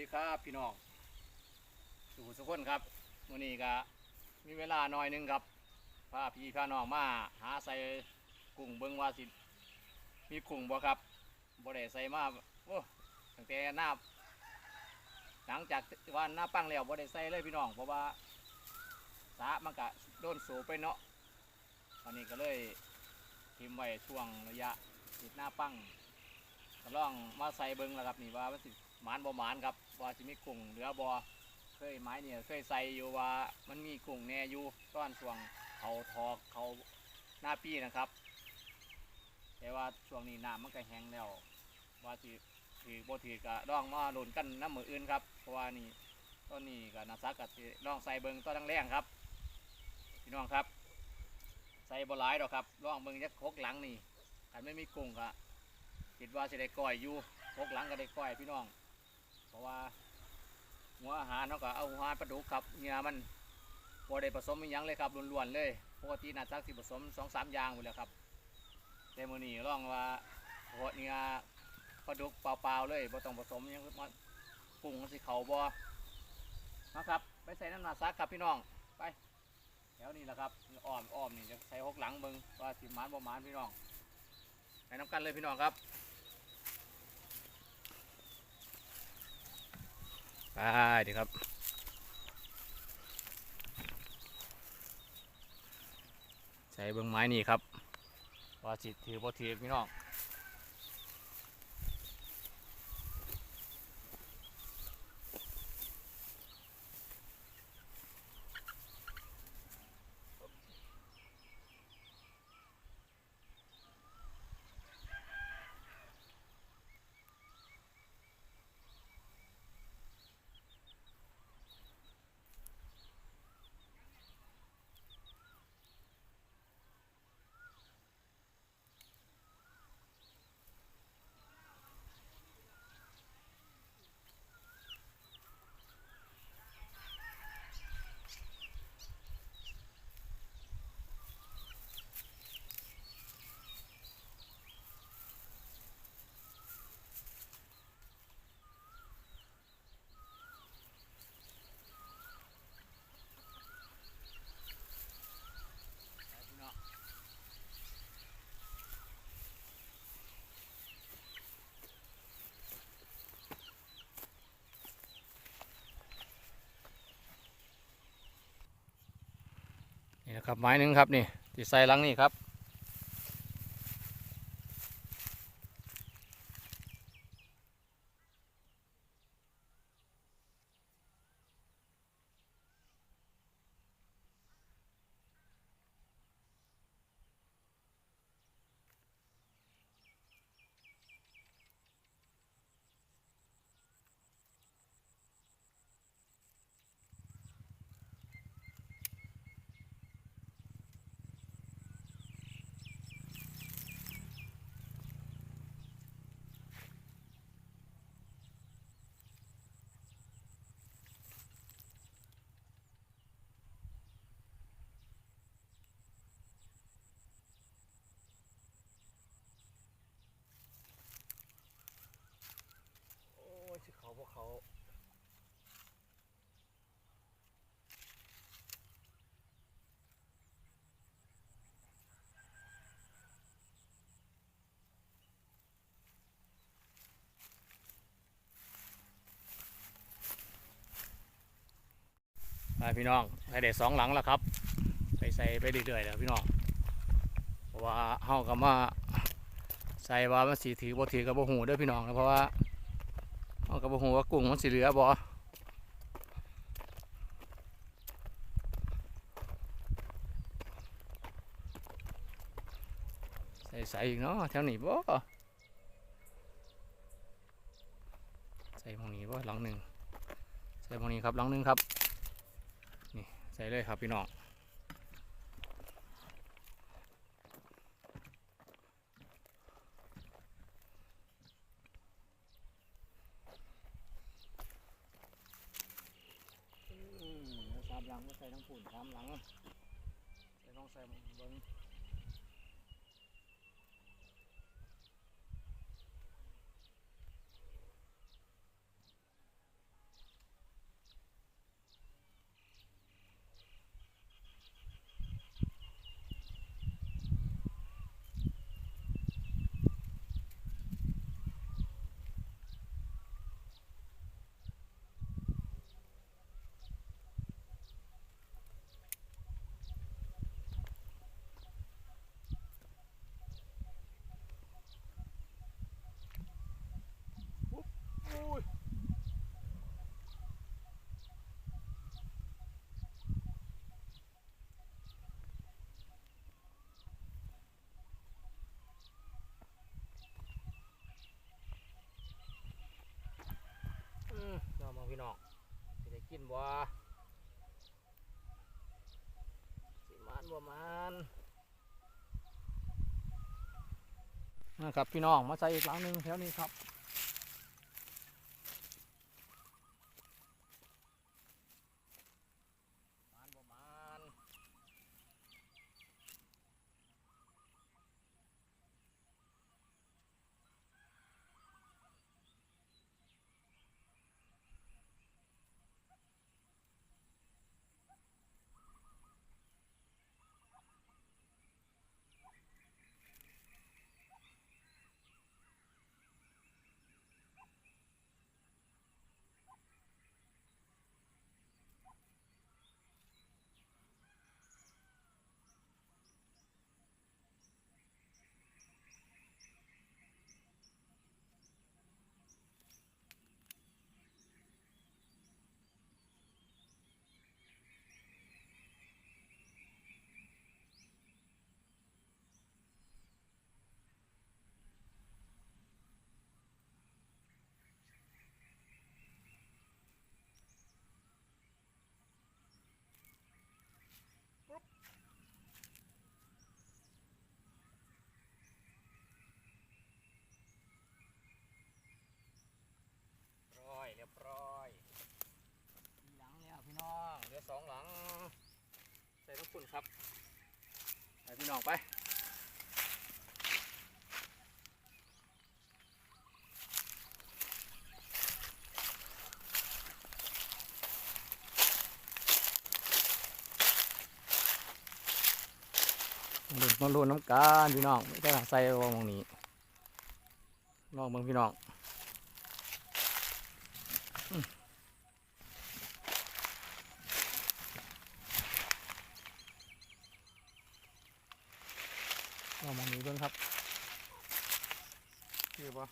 วัสดีครับพี่น้องสุขสุขคนครับวันนี้ก็มีเวลาหน่อยหนึงครับพาพี่พาน้องมาหาใส่กุ้งเบิ้งว่าสิ มีกุ้งบ่ครับบ่ได้ใส่มาโอ้ตั้งแต่หน้าหลังจากว่าหน้าปั้งแล้วบ่ได้ใส่เลยพี่น้อง เพราะว่าสามันก็โดนสูไปเนาะวันนี้ก็เลยทิมไว้ช่วงระยะติดหน้าปั้งก็ลองมาใส่เบิ้งแล้วครับนี่ว่ามันสิ หมานบ่หมานครับว่าสิมีกุ้งเหลือบ่เคยไม้เนี่ยเคยใส่อยู่ว่ามันมีกุ้งแน่อยู่ต้อนช่วงเขาทอกเขาหน้าปีนะครับ แต่ว่าช่วงนี้น้ำมันก็แห้งแล้วว่าสิถือบ่ถือก็ลองมาลุ้นกันน้ำมืออื่นครับเพราะว่านี่ต้นนี้ก็นาซักก็สิลองใส่เบิงต้นแรงครับพี่น้องครับ ใส่บ่หลายดอกครับลองเบิงจักคกหลังนี่ถ้าไม่มีกุ้งก็คิดว่าสิได้ก้อยอยู่พกหลังก็ได้ก้อยพี่น้อง เพราะว่าหัวอาหารเขาก็เอาหัวอาหารปลาดุกครับเนื้อมันพอได้ผสมอหยังเลยครับล้วนๆเลยปกตินาจักสิผสมสองสามอย่างหมดแล้วครับแต่มื้อนี้ลองว่าหัวเนื้อปลาดุกเปล่าๆเลยบ่ต้องผสมยังมาปรุงสิเขาบ่นะครับไปใส่น้ำหนาซักครับพี่น้องไปแถวนี้แหละครับอ้อมอ้อมนี่จะใส่หกหลังเบิ่งว่าสิหมานบ่หมานพี่น้องไปน้ำกันเลยพี่น้องครับ ไปดีครับ ใช้เบื้องไม้นี่ครับว่าสิถือบ่ถือพี่น้อง นะครับไม้หนึ่งครับนี่ที่ใส่ลังนี่ครับ โอ้ยสิเขาพวกเขา ไป พี่น้องให้ได้สองหลังแล้วครับ ไปใส่ไปเรื่อยๆแล้วพี่น้องเพราะว่าเฮาก็มาใส่ว่ามันสีถือบ่ถือกับบ่หูด้วยพี่น้องนะเพราะว่าเฮากับบ่หูว่ากุ้งมันสิเหลือบ่ใส่ใส่อีกเนาะแถวนี้บ่ใส่หมองนี้บ่หลังหนึ่งใส่หมองนี้ครับหลังหนึ่งครับ ส่เลยครับพี่น้องสามหลังก็ใส่ทั้งฝุ่นสามหลังใส่ต้องใส่เบิ้ง องมองพี่น้องสิได้กินบ่สิมานบ่มานนะครับพี่น้องมาใส่อีกหลังหนึ่งแถวนี้ครับมานบ่มาน ร้อยเรียบร้อยมีหลังแล้วพี่น้องเหลือสองหลัง ใส่ทุกคนครับไปพี่ น้องไปมาลุ้นมาลุ้นน้ำกันพี่น้องไม่ได้ใส่วงนี้ลองเบิ่งพี่น้อง ครับเกี่ยวปะ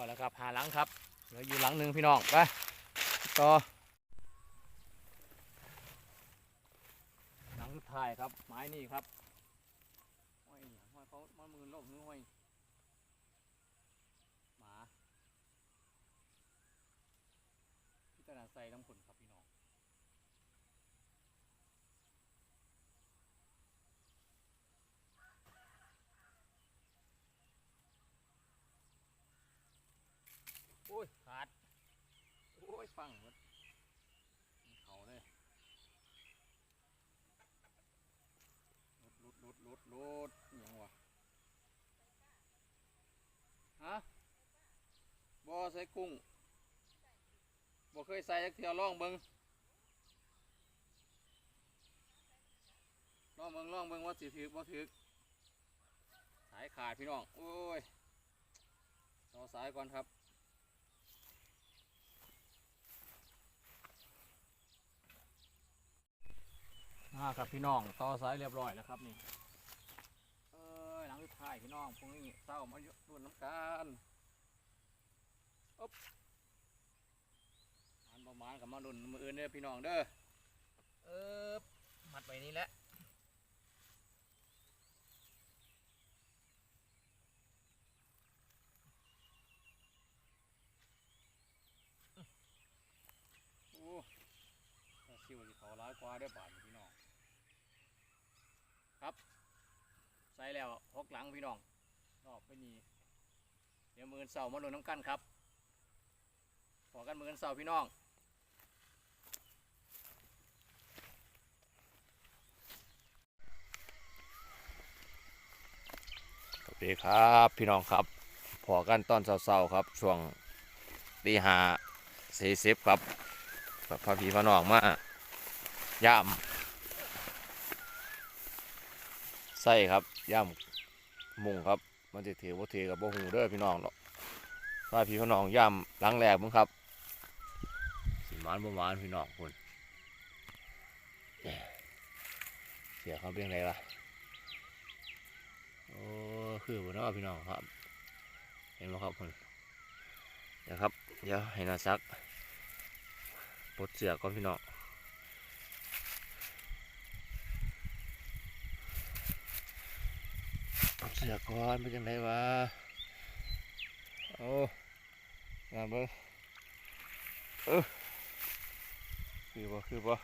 อแล้วครับหาหลังครับเหลืออยู่หลังหนึ่งพี่น้องไปต่อหลังสุดท้ายครับไม้นี่ครับห้อยห้อยเขามามือโลกนื้อห้อยหมาพิจารณาใส่น้ำผลครับพี่น้อง โอ้ย ขาด โอ้ยฟังหมดเขาเลยลดลดลดลดลดอิหยังวะฮะบ่ใส่กุ้งบ่เคยใส่จักเที่ยวลองเบิงลองเบิงลองเบิงว่าสิถือบ่ถือสายขาดพี่น้อง โอ้ยต่อสายก่อนครับ อ่าครับพี่น้องต่อสายเรียบร้อยแล้วครับนี่เอ้ยหลังสุดท้ายพี่น้องพวกนี้เศร้ามารุ่นน้ำกันอ๊บอันประมาณกับมารุ่นมืออื่นเด้อพี่น้องเด้อเออมัดไว้นี่แหละโอ้ซิวสิเขาร้ายกว่าเด้อบาทนี่พี่น้อง ครับ ใส่แล้วหกหลังพี่น้องรอบไปนี่เดี๋ยวมืออนเสามาลงน้ำกันครับขอกันมืออนเสาพี่น้องสวัสดีครับพี่น้องครับพอกันตอนเช้าๆครับ ช่วงตีห้าสี่สิบครับกับพระพี่พระน้องมาย่ำ ใส่ครับย่มุงครับ มันจะเทวเทกับบ่หูเด้อพี่น้องเนาะว่าพี่พี่น้องย่ำหลังแรกมึงครับสิหมานบ่หมานพี่น้องคนเสียเขาเป็นไงวะโอ้คือบ่นาะพี่น้องครับ เห็นไหมครับคนเดี๋ยวครับ เดี๋ยวให้นาซักปลดเสือก่อนพี่น้องปลด เสือก่อนเป็นยังไงวะโอ้งานเบิ้งเออคือบ่คือบ่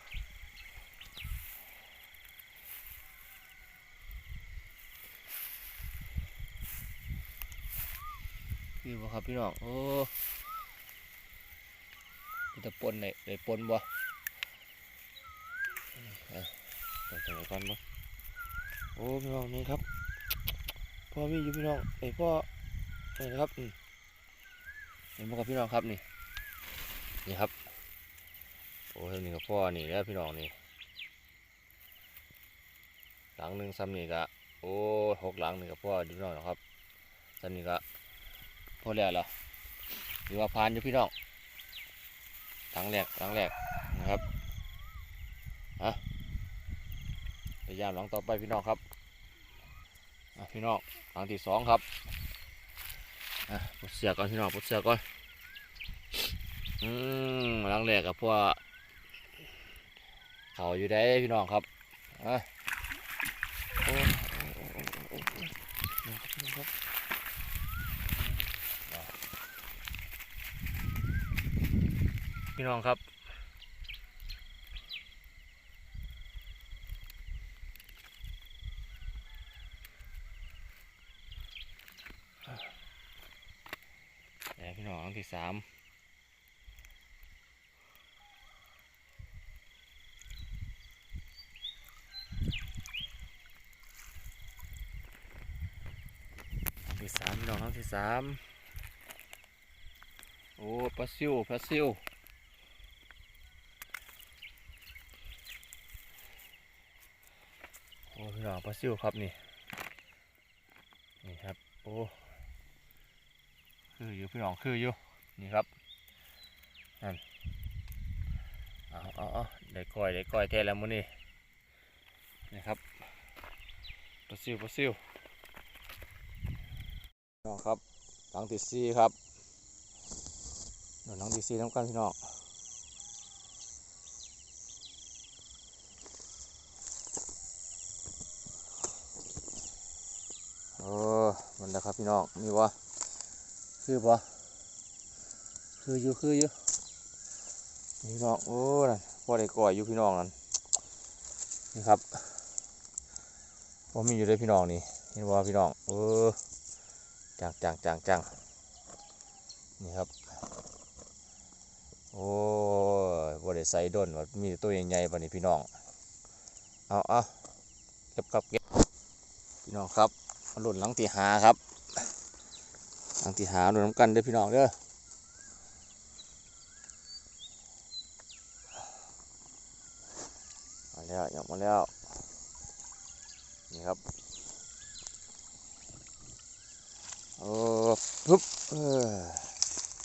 คือบ่ครับพี่น้องโอ้มันจะปนได้ได้ปนบ่เอ้ยต้องจังไว้ก่อนบ่โอ้พี่น้องนี่ครับ พ่อมีอยู่พี่น้องไอ้พ่อนี่นะครับอืมเห็นบ่ครับพี่น้องครับนี่นี่ครับโอ้เห็นนี่กับพ่อนี่แล้วพี่น้องนี่หลังหนึ่งซ้ำนี่ก็โอ้หกหลังนี่กับพ่ออยู่พี่น้องนะครับซ้ำนี่ก็พอแล้วเหรอหรือว่าพานอยู่พี่น้องหลังแรกหลังแรกนะครับอะพยายามหลังต่อไปพี่น้องครับ พี่น้องหลังที่สองครับอะปลดเสือก่อนพี่น้องปลดเสือก่อนอืมหลังแรกกับพวกเขาอยู่ได้พี่น้องครับอะพี่น้องครับ พี่น้องครับแต่พี่น้อครั้งที่สามที่สามพี่น้องครั้งที่สามโอ้ปลาซิวปลาซิวโอ้พี่น้องปลาซิวครับนี่นี่ครับโอ้ พี่น้องคืออยู่นี่ครับนั่นเอาเอาเอาได้ก้อยได้ก้อยแท้แล้วมื้อนี้นี่ครับปลาซิวปลาซิวพี่น้องครับหลังที่สี่ครับหลังที่สี่น้ำกันพี่น้องโอ้มันแล้วครับพี่น้องมีวะ คือปะคืออยู่คืออยู่นี่พี่น้องโอ้นั่นพอได้ก่อยอยู่พี่น้องนั่นนี่ครับพอมีอยู่ด้วยพี่น้องนี่เห็นว่าพี่น้องเออจังจังจังจังนี่ครับโอ้ยพอได้ใส่ด้นว่ามีตัวใหญ่ๆปะนี่พี่น้องเอาเอาเก็บครับเก็บพี่น้องครับมาหล่นหลังตีหาครับ หลังตีหาหล่นน้ำกันเด้อพี่น้องเด้อมาแล้วออกมาแล้ว นี่ครับโอ้ปึ๊บเออ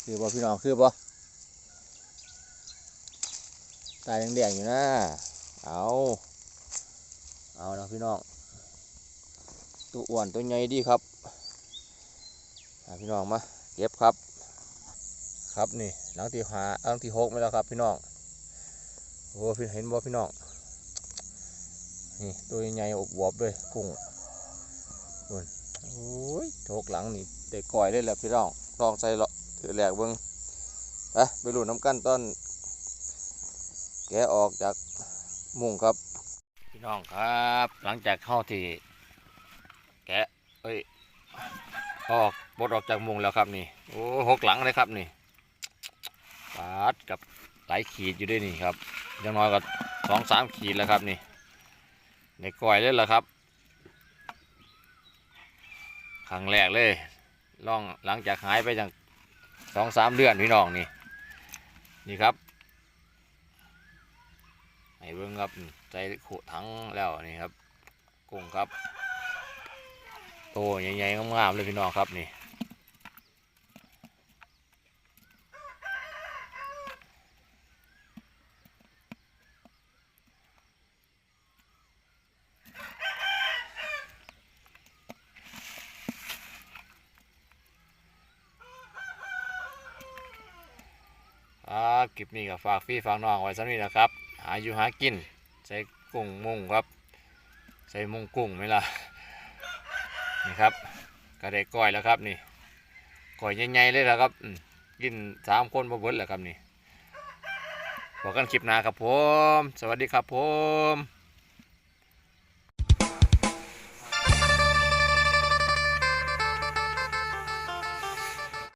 คือบ่พี่น้องคือบ่ตายแดงๆอยู่นะเอาเอาแล้วพี่น้องตัวอ้วนตัวใหญ่ดีครับ พี่น้องมาเก็บครับ ครับนี่หลังที่หาหลังที่หกไม่แล้วครับ พี่น้องโอ้พี่เห็นบ่พี่น้องนี่ตัวใหญ่อบวบๆเลยกุ้งบนโอ้ยหกหลังนี่ได้ก่อยเลยแหละพี่น้องลองใส่เลาะถือแหลกเบิ้งไปไปหลุดน้ำกั้นตอนแกะออกจากมุงครับ พี่น้องครับ หลังจากเข้าที่แกะเอ้ยออก บดออกจากมุงแล้วครับนี่โอ้หกหลังเลยครับนี่ปาดกับหลายขีดอยู่ด้วยนี่ครับยังน้อยก็สองสามขีดแล้วครับนี่ในก้อยเลยละครับครั้งแรกเลยล่องหลังจากหายไปจากสองสามเดือนพี่น้องนี่นี่ครับให้เบิ้งครับใส่ขวดถังแล้วนี่ครับกุ้งครับโตตใหญ่ๆงามๆเลยพี่น้องครับนี่อ่า คลิปนี้ก็ฝากพี่ฝากน้องไว้สักนิดนะครับ หาอยู่หากิน ใส่กุ้งมุงครับ ใส่มุงกุ้งไหมล่ะ นี่ครับก็ได้ก้อยแล้วครับนี่ก้อยใหญ่ๆเลยแล้วครับกินสามคนบ่เบิดแล้วครับนี่บอกกันคลิปหน้าครับผม สวัสดีครับผม